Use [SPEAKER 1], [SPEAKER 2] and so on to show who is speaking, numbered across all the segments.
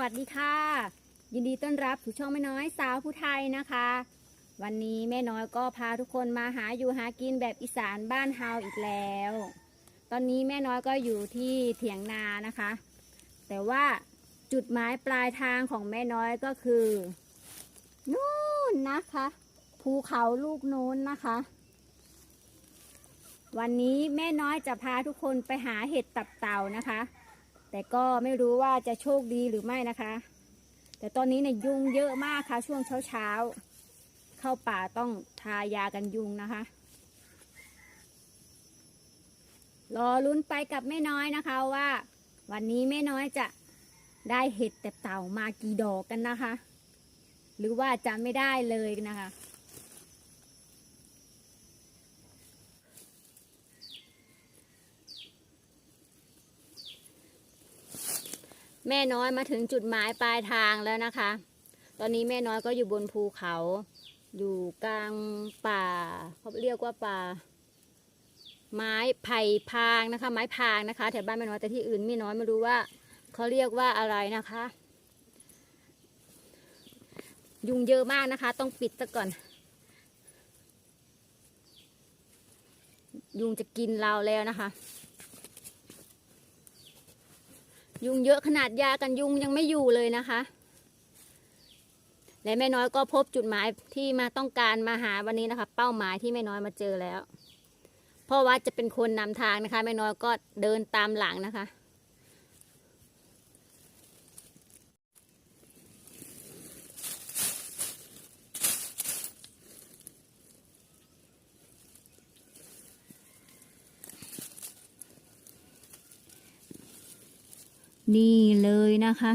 [SPEAKER 1] วัสดีค่ะ ยินดีต้อนรับสู่ช่องแม่น้อยสาวผู้ไทยนะคะ วันนี้แม่น้อยก็พาทุกคนมาหาอยู่หากินแบบอีสานบ้านเฮาอีกแล้ว ตอนนี้แม่น้อยก็อยู่ที่เถียงนานะคะ แต่ว่าจุดหมายปลายทางของแม่น้อยก็คือนู่นนะคะ ภูเขาลูกโน้นนะคะ วันนี้แม่น้อยจะพาทุกคนไปหาเห็ดตับเต่านะคะ แต่ก็ไม่รู้ว่าจะโชคดีหรือไม่นะคะ แต่ตอนนี้เนี่ยยุงเยอะมากค่ะ ช่วงเช้าเช้าเข้าป่าต้องทายากันยุงนะคะ รอลุ้นไปกับแม่น้อยนะคะว่า วันนี้แม่น้อยจะได้เห็ดแต่เต่ามากี่ดอกกันนะคะ หรือว่าจะไม่ได้เลยนะคะ แม่น้อยมาถึงจุดหมายปลายทางแล้วนะคะ ตอนนี้แม่น้อยก็อยู่บนภูเขา อยู่กลางป่าเขาเรียกว่าป่า ไม้ไผ่พางนะคะ ไม้พางนะคะแถวบ้านแม่น้อยแต่ที่อื่นแม่น้อยไม่รู้ว่าเขาเรียกว่าอะไรนะคะ ยุงเยอะมากนะคะ ต้องปิดซะก่อน ยุงจะกินเราแล้วนะคะ ยุงเยอะขนาดยากันยุงยังไม่อยู่เลยนะคะ และแม่น้อยก็พบจุดหมายที่มาต้องการมาหาวันนี้นะคะ เป้าหมายที่แม่น้อยมาเจอแล้วเพราะว่าจะเป็นคนนำทางนะคะแม่น้อยก็เดินตามหลังนะคะ นี่เลยนะคะ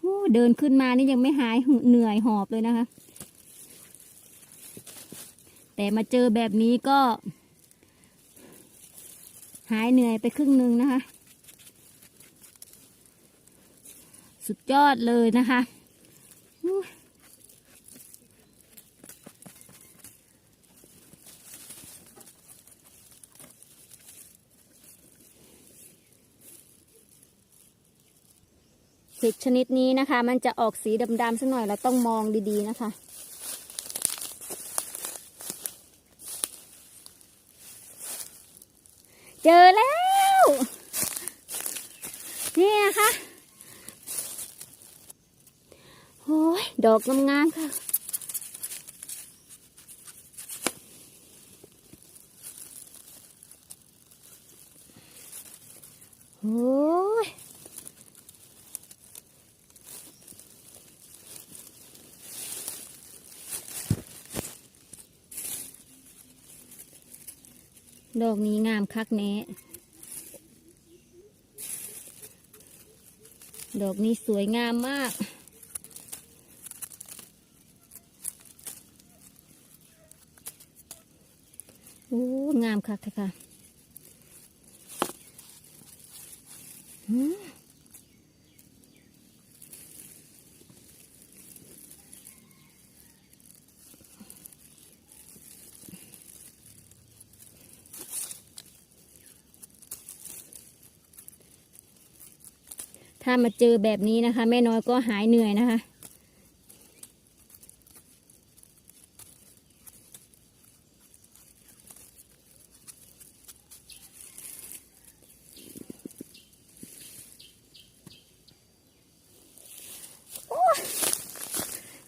[SPEAKER 1] โอ้เดินขึ้นมานี่ยังไม่หายเหนื่อยหอบเลยนะคะ แต่มาเจอแบบนี้ก็ หายเหนื่อยไปครึ่งหนึ่งนะคะ สุดยอดเลยนะคะเห็ดชนิดนี้นะคะ มันจะออกสีดำๆสักหน่อยเราต้องมองดีๆนะคะ เจอแล้ว นี่นะคะโอ้ยดอกงามๆค่ะ โอ้ย ดอกนี้งามคักแน่ดอกนี้สวยงามมาก โอ้ งามคักค่ะค่ะ มถ้ามาเจอแบบนี้นะคะ แม่น้อยก็หายเหนื่อยนะคะ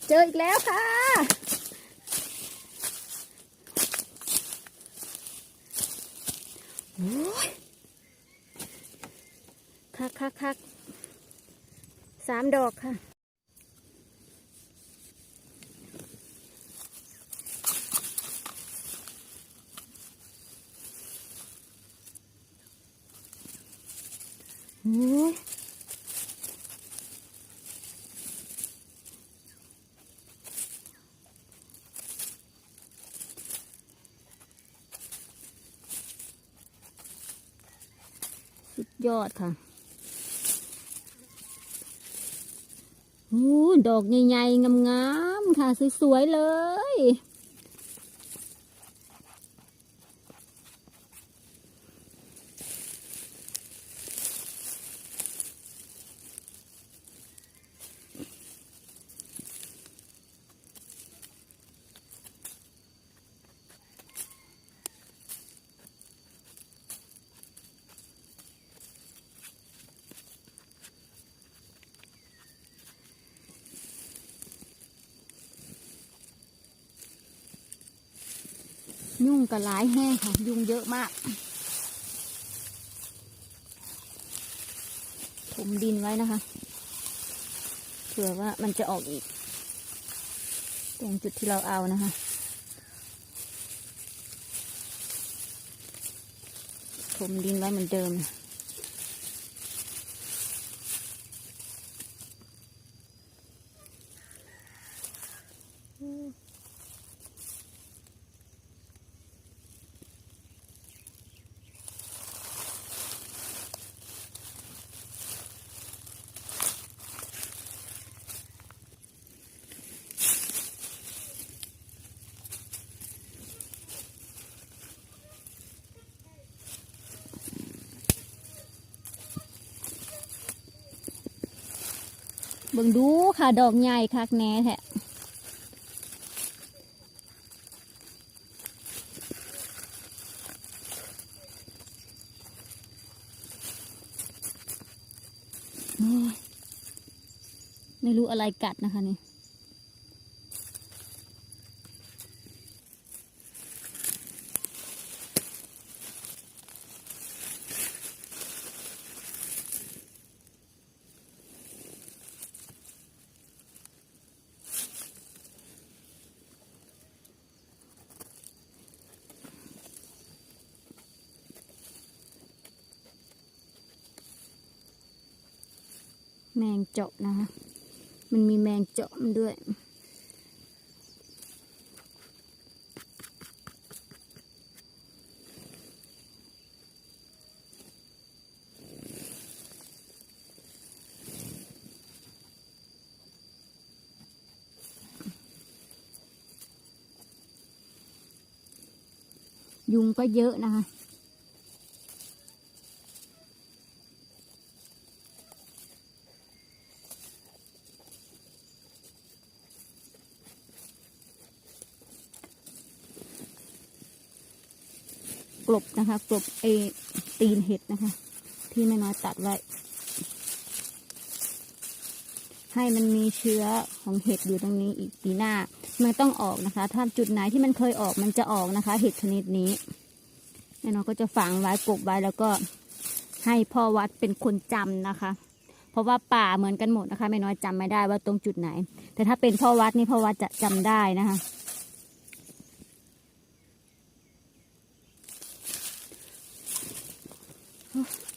[SPEAKER 1] เจออีกแล้วค่ะ โอ้ยคักคักคักสามดอกค่ะ โอ้ยยอดค่ะโอ้ ดอกใหญ่ๆงามๆค่ะสวยๆเลย ยุ่งกับหลายแห้งค่ะ ยุ่งเยอะมาก ผมดินไว้นะคะ เผื่อว่ามันจะออกอีก ตรงจุดที่เราเอานะคะผมดินไว้เหมือนเดิม เบิ่งดูค่ะดอกใหญ่คักแน่แท้ไม่รู้อะไรกัดนะคะนี่ แมงเจาะนะคะ มันมีแมงเจาะมันด้วย ยุงก็เยอะนะคะ ลบนะคะ กลบเอตีนเห็ดนะคะ ที่แม่น้อยตัดไว้ ให้มันมีเชื้อของเห็ดอยู่ตรงนี้อีกปีหน้า มันต้องออกนะคะ ถ้าจุดไหนที่มันเคยออกมันจะออกนะคะ เห็ดชนิดนี้แม่น้อยก็จะฝังไว้กลบไว้แล้วก็ให้พ่อวัดเป็นคนจำนะคะ เพราะว่าป่าเหมือนกันหมดนะคะแม่น้อยจำไม่ได้ว่าตรงจุดไหน แต่ถ้าเป็นพ่อวัดนี่พ่อวัดจะจำได้นะคะ Oh.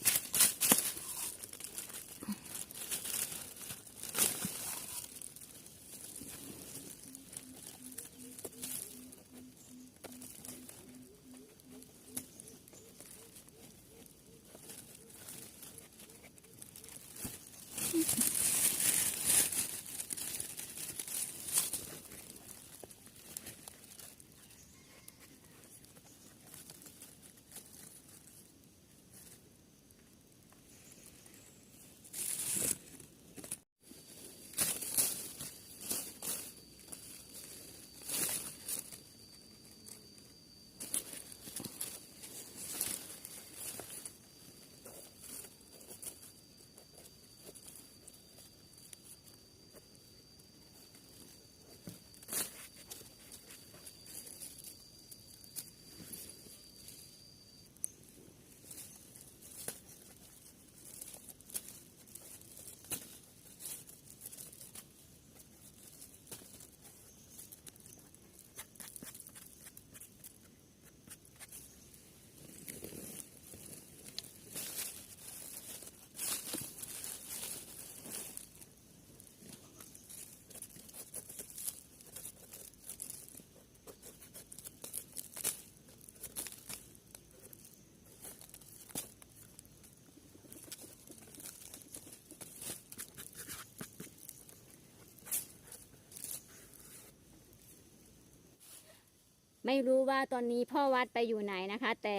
[SPEAKER 1] ไม่รู้ว่าตอนนี้พ่อวัดไปอยู่ไหนนะคะ แต่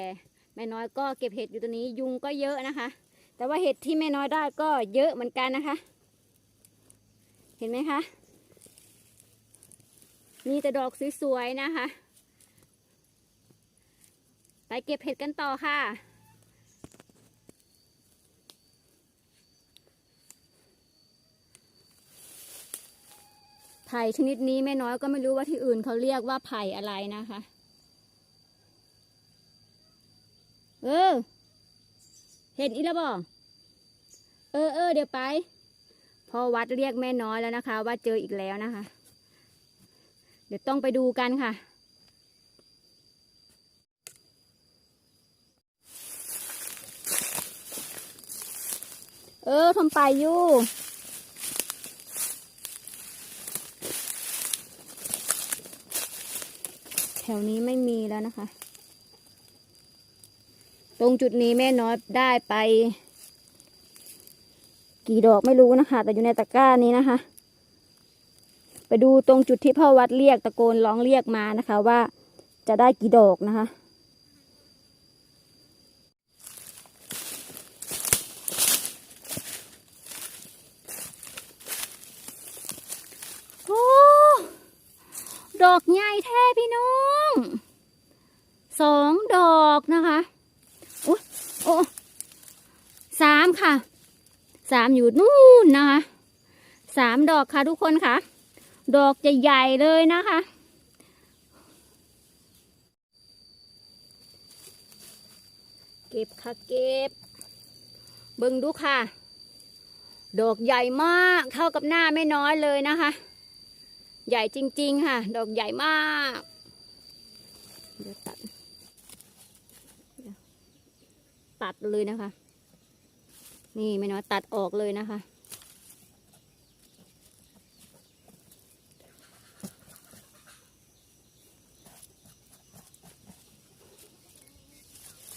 [SPEAKER 1] แม่น้อยก็เก็บเห็ดอยู่ตรงนี้ยุงก็เยอะนะคะ แต่ว่าเห็ดที่แม่น้อยได้ก็เยอะเหมือนกันนะคะ เห็นไหมคะ มีแต่ดอกสวยๆนะคะ ไปเก็บเห็ดกันต่อค่ะ ไผ่ชนิดนี้แม่น้อยก็ไม่รู้ว่าที่อื่นเขาเรียกว่าไผ่อะไรนะคะ เออ เห็นอีแล้วบ่เออเออเดี๋ยวไปพอวัดเรียกแม่น้อยแล้วนะคะ ว่าเจออีกแล้วนะคะ เดี๋ยวต้องไปดูกันค่ะเออทำไปอยู่ ถวนี้ไม่มีแล้วนะคะ ตรงจุดนี้แม่น้อยได้ไป กี่ดอกไม่รู้นะคะ แต่อยู่ในตะกร้านี้นะคะ ไปดูตรงจุดที่พ่อวัดเรียกตะโกนร้องเรียกมานะคะว่าจะได้กี่ดอกนะคะโอ้ดอกใหญ่แท้พี่น้อง สองดอกนะคะโอ้โอ้สามค่ะสามอยู่นู่นนะคะสามดอกค่ะทุกคนค่ะ ดอกจะใหญ่เลยนะคะ เก็บค่ะเก็บ เบิ่งดูค่ะ ดอกใหญ่มากเท่ากับหน้าไม่น้อยเลยนะคะ ใหญ่จริง ๆ ค่ะ ดอกใหญ่มากเดี๋ยวตัด ตัดเลยนะคะ นี่ไม่น้อยตัดออกเลยนะคะ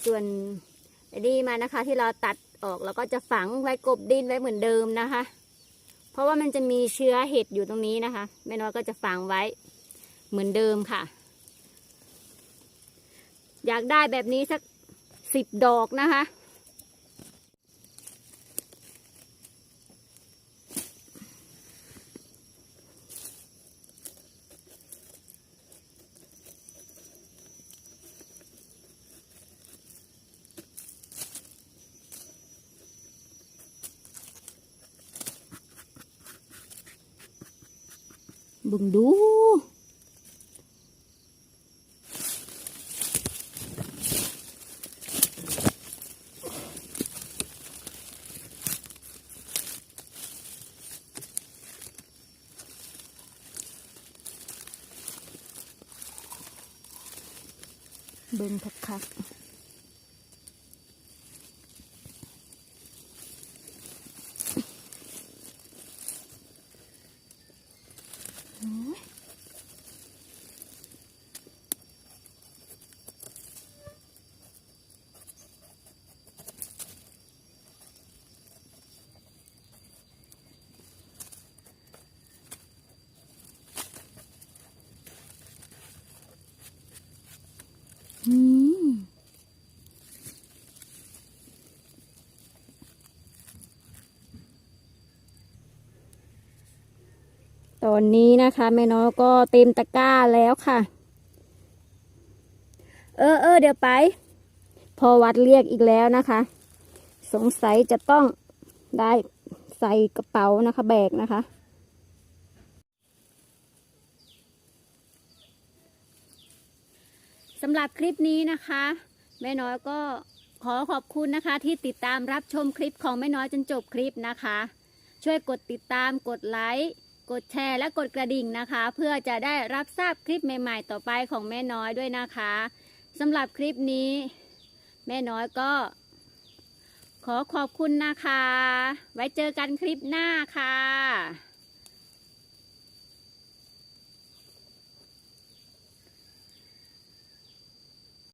[SPEAKER 1] ส่วนไอ้นี่มานะคะ ที่เราตัดออกแล้วก็จะฝังไว้กบดินไว้เหมือนเดิมนะคะ เพราะว่ามันจะมีเชื้อเห็ดอยู่ตรงนี้นะคะแม่น้อยก็จะฝังไว้เหมือนเดิมค่ะ อยากได้แบบนี้สัก สิบดอกนะคะ บึงดู ตอนนี้นะคะแม่น้อยก็เต็มตะกร้าแล้วค่ะ เออเออเดี๋ยวไป พอวัดเรียกอีกแล้วนะคะ สงสัยจะต้องได้ใส่กระเป๋านะคะ แบกนะคะ สำหรับคลิปนี้นะคะ แม่น้อยก็ขอขอบคุณนะคะ ที่ติดตามรับชมคลิปของแม่น้อยจนจบคลิปนะคะ ช่วยกดติดตามกดไลค์ กดแชร์และกดกระดิ่งนะคะ เพื่อจะได้รับทราบคลิปใหม่ ๆ ต่อไปของแม่น้อยด้วยนะคะสำหรับคลิปนี้ แม่น้อยก็ ขอขอบคุณนะคะ ไว้เจอกันคลิปหน้าค่ะ